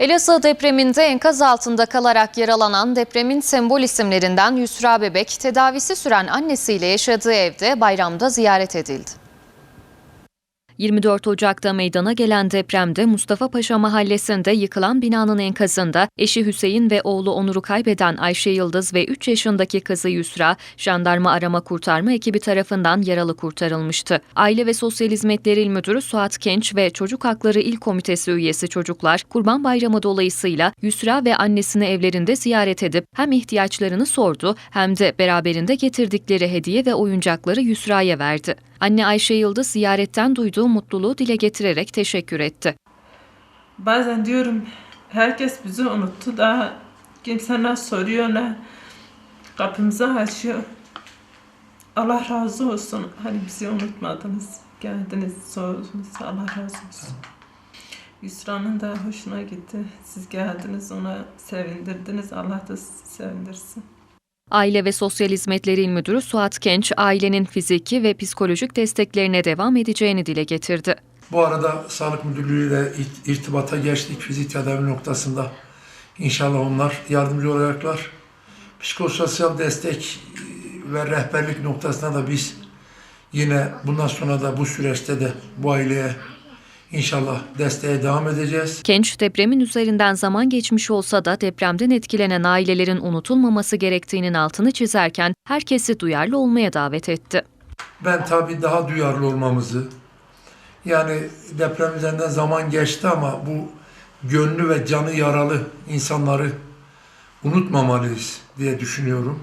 Elazığ depreminde enkaz altında kalarak yaralanan depremin sembol isimlerinden Yusra Bebek tedavisi süren annesiyle yaşadığı evde bayramda ziyaret edildi. 24 Ocak'ta meydana gelen depremde Mustafa Paşa mahallesinde yıkılan binanın enkazında eşi Hüseyin ve oğlu Onur'u kaybeden Ayşe Yıldız ve 3 yaşındaki kızı Yusra, jandarma arama kurtarma ekibi tarafından yaralı kurtarılmıştı. Aile ve Sosyal Hizmetler İl Müdürü Suat Genç ve Çocuk Hakları İl Komitesi üyesi çocuklar Kurban Bayramı dolayısıyla Yusra ve annesini evlerinde ziyaret edip hem ihtiyaçlarını sordu hem de beraberinde getirdikleri hediye ve oyuncakları Yusra'ya verdi. Anne Ayşe Yıldız ziyaretten duyduğu mutluluğu dile getirerek teşekkür etti. Bazen diyorum herkes bizi unuttu da kimse ne soruyor ne kapımızı açıyor. Allah razı olsun. Hani bizi unutmadınız. Geldiniz, sordunuz. Allah razı olsun. Yusra'nın da hoşuna gitti. Siz geldiniz, ona sevindirdiniz. Allah da sizi sevindirsin. Aile ve Sosyal Hizmetler İl Müdürü Suat Genç, ailenin fiziki ve psikolojik desteklerine devam edeceğini dile getirdi. Bu arada Sağlık Müdürlüğü ile irt- irtibata geçtik fizik tedavi noktasında. İnşallah onlar yardımcı olacaklar. Psikososyal destek e, ve rehberlik noktasında da biz yine bundan sonra da bu süreçte de bu aileye inşallah desteğe devam edeceğiz. Genç, depremin üzerinden zaman geçmiş olsa da depremden etkilenen ailelerin unutulmaması gerektiğinin altını çizerken herkesi duyarlı olmaya davet etti. Ben tabii daha duyarlı olmamızı, yani deprem üzerinden zaman geçti ama bu gönlü ve canı yaralı insanları unutmamalıyız diye düşünüyorum.